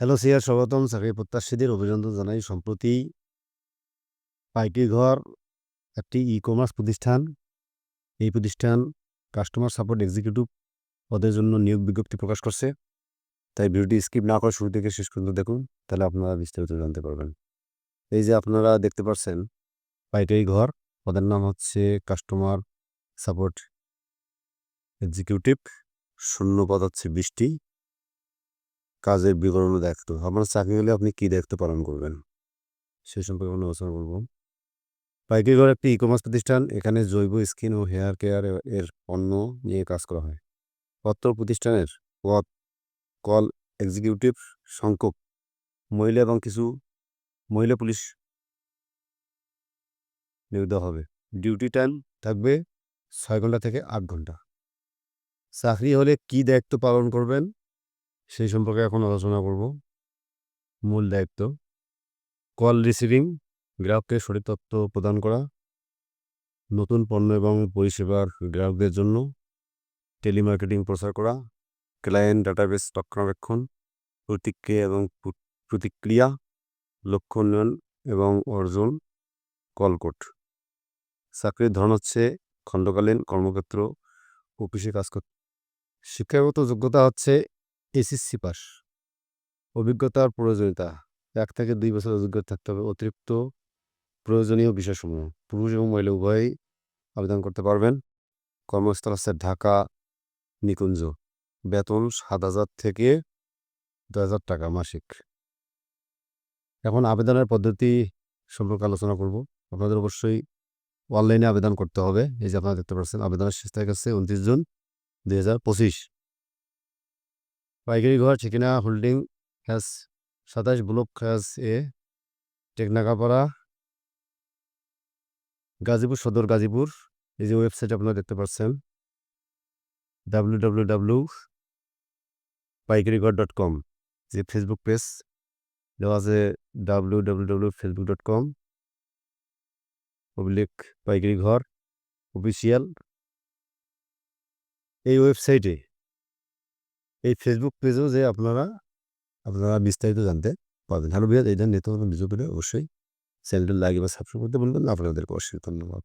Hello সিয়ার, স্বাগতম। চাকরি প্রত্যাশীদের অভিনন্দন জানাই। সম্প্রতি পাইকারি ঘর একটি ই কমার্স প্রতিষ্ঠান, এই প্রতিষ্ঠান কাস্টমার সাপোর্ট এক্সিকিউটিভ পদের জন্য নিয়োগ বিজ্ঞপ্তি প্রকাশ করছে। তাই ভিডিওটি স্কিপ না করে শুরু থেকে শেষ পর্যন্ত দেখুন, তাহলে আপনারা বিস্তারিত জানতে পারবেন। এই যে আপনারা দেখতে পাচ্ছেন, পাইকারি ঘর, পদের নাম হচ্ছে কাস্টমার সাপোর্ট এক্সিকিউটিভ শূন্য পদ হচ্ছে বৃষ্টি। কাজের বিবরণ দায়িত্ব আপনার চাকরি হলে আপনি কী দায়িত্ব পালন করবেন? সে সম্পর্কে আমরা করব। পাইকারি ঘর একটি ই কমার্স প্রতিষ্ঠান, এখানে জৈব স্কিন ও হেয়ার কেয়ার এর পণ্য নিয়ে কাজ করা হয়। পত্র প্রতিষ্ঠানের পদ কল এক্সিকিউটিভ সংখ্যক মহিলা এবং কিছু মহিলা পুলিশ নিয়োগ দেওয়া হবে। ডিউটি টাইম থাকবে ছয় ঘণ্টা থেকে আট ঘণ্টা। চাকরি হলে কি দায়িত্ব পালন করবেন? সেই সম্পর্কে এখন আলোচনা করব। মূল দায়িত্ব। কল রিসিভিং, গ্রাহককে সঠিক তথ্য প্রদান করা। নতুন পণ্য এবং পরিষেবার গ্রাহকদের জন্য টেলিমার্কেটিং প্রচার করা। ক্লায়েন্ট ডাটাবেস রক্ষণাবেক্ষণ, প্রতিক্রিয়া এবং প্রতিক্রিয়া, লক্ষ্য উন্নয়ন এবং অর্জন কলকোট চাকরির ধরন হচ্ছে খণ্ডকালীন কর্মক্ষেত্র, অফিসে কাজ করতে শিক্ষাগত যোগ্যতা হচ্ছে এসএসসি পাস। অভিজ্ঞতার প্রয়োজনীয়তা। এক থেকে দুই বছর অভিজ্ঞতা থাকতে হবে। অতিরিক্ত প্রয়োজনীয় বিষয়সমূহ। পুরুষ এবং মহিলা উভয়ই আবেদন করতে পারবেন। কর্মস্থল আছে ঢাকা নিকুঞ্জ। বেতন সাত হাজার থেকে দু হাজার টাকা মাসিক। এখন আবেদনের পদ্ধতি সম্পর্কে আলোচনা করব। আপনাদের অবশ্যই অনলাইনে আবেদন করতে হবে। এই যে আপনারা দেখতে পাচ্ছেন, আবেদনের শেষ তারিখ আছে উনত্রিশ জুন দুই হাজার পঁচিশ। পাইকারি ঘর, ঠিকানা হোল্ডিং হ্যাজ সাতাশ block hash A, Teknakapara. Gazipur, Sadar Gazipur, এই যে ওয়েবসাইট আপনারা দেখতে পাচ্ছেন। ডাব্লিউ ডাব্লিউ ডাব্লিউ পাইকারি ঘর ডট কম যে ফেসবুক পেজ দেওয়া আছে W W W Facebook dot com public Paikari Ghor official এই ওয়েবসাইটে এই ফেসবুক পেজেও যে আপনারা আপনারা বিস্তারিত জানতে পারবেন। হ্যালো ভাইয়া এই ধরনের পেলে অবশ্যই চ্যানেলটি লাইক বা সাবস্ক্রাইব করতে বলবেন আপনাদেরকে অবশ্যই ধন্যবাদ।